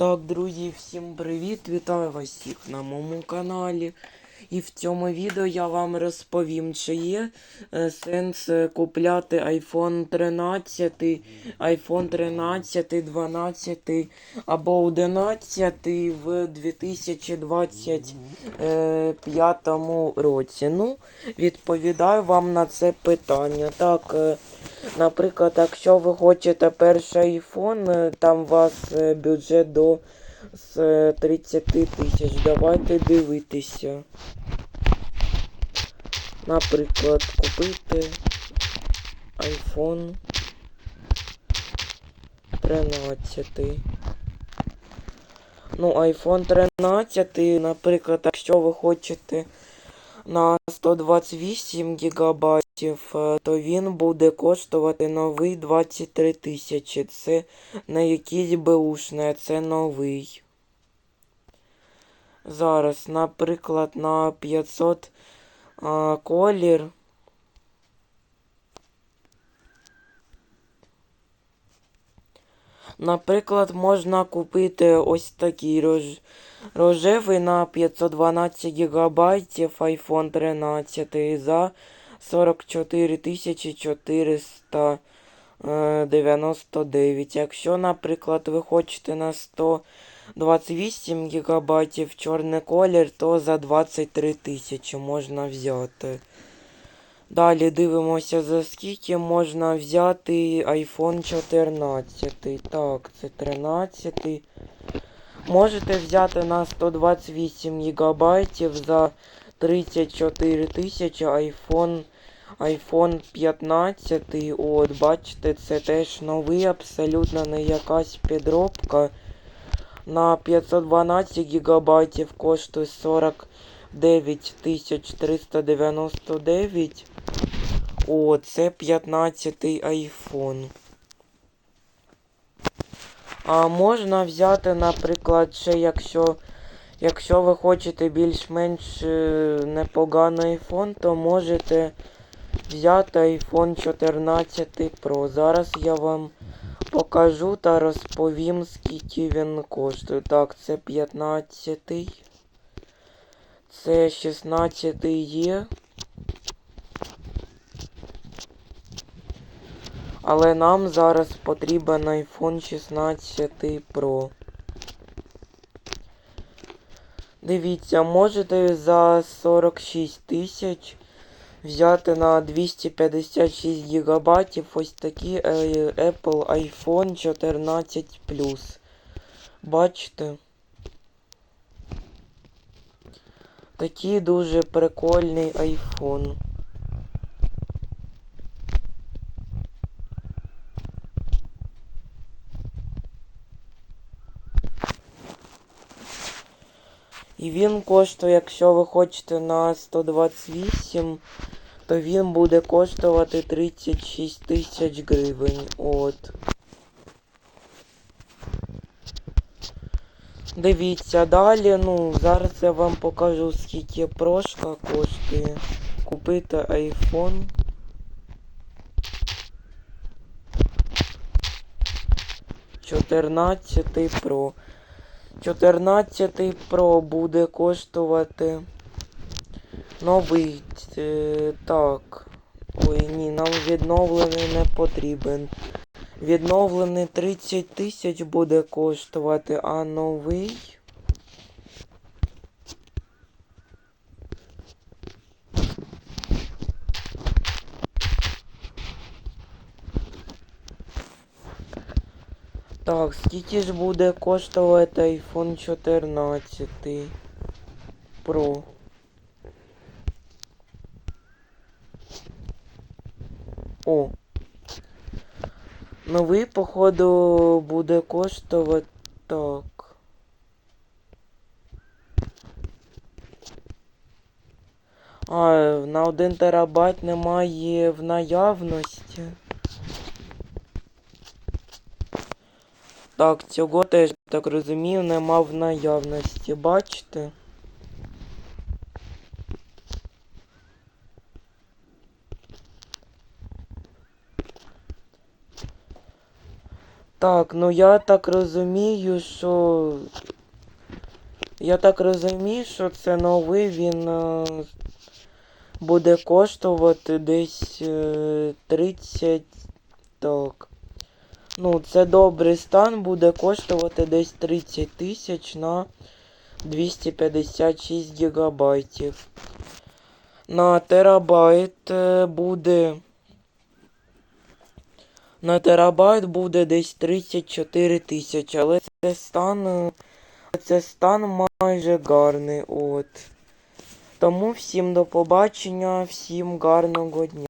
Так, друзі, всім привіт! Вітаю вас всіх на моєму каналі. І в цьому відео я вам розповім, чи є е, сенс е, купляти iPhone 13, iPhone 13, 12 або 11 в 2025 році. Ну, відповідаю вам на це питання. Так, е, Наприклад, якщо ви хочете перший iPhone, там у вас бюджет до з е, 30 тисяч. Давайте дивитися. Наприклад, купити iPhone 13. Ну, iPhone 13, наприклад, якщо ви хочете на 128 гігабайтів, е, то він буде коштувати новий 23 тисячі. Це не якийсь беушний, це новий. Зараз, наприклад, на 500 а, колір. Наприклад, можна купити ось такий рож... рожевий на 512 гігабайтів iPhone 13 за 44 499. Якщо, наприклад, ви хочете на 128 гігабайтів чорний колір, то за 23 тисячі можна взяти. Далі дивимося, за скільки можна взяти iPhone 14. Так, це 13. Можете взяти на 128 гігабайтів за 34 тисячі iPhone iPhone 15. От, бачите, це теж новий, абсолютно не якась підробка. На 512 гігабайтів коштує 49 399. О, це 15 iPhone. А можна взяти, наприклад, ще якщо якщо ви хочете більш-менш е, непоганий iPhone, то можете взяти iPhone 14 Pro. Зараз я вам покажу та розповім, скільки він коштує. Так, це 15. Це 16 є. Але нам зараз потрібен iPhone 16 Pro. Дивіться, можете за 46 тисяч взяти на 256 гігабайтів ось такий е, Apple iPhone 14 Plus. Бачите? Такий дуже прикольний iPhone. І він коштує, якщо ви хочете на 128, то він буде коштувати 36 тисяч гривень. От. Дивіться, далі, ну, зараз я вам покажу, скільки прошка коштує. Купити iPhone. Чотирнадцятий Pro. 14 Pro буде коштувати новий. Е, так. Ой, ні, нам відновлений не потрібен. Відновлений 30 тисяч буде коштувати, а новий. Так, скільки ж буде коштувати iPhone 14 Pro? О. Новий, походу, буде коштувати так. А, на 1 терабайт немає в наявності. Так, цього теж, так розумію, нема в наявності, бачите? Так, ну я так розумію, що. Я так розумію, що це новий, він е, буде коштувати десь е, 30. Так. Ну, це добрий стан буде коштувати десь 30 тисяч на 256 гігабайтів. На терабайт е, буде. На терабайт буде десь 34 тисячі, але це стан. е, Це стан майже гарний. От. Тому всім до побачення, всім гарного дня.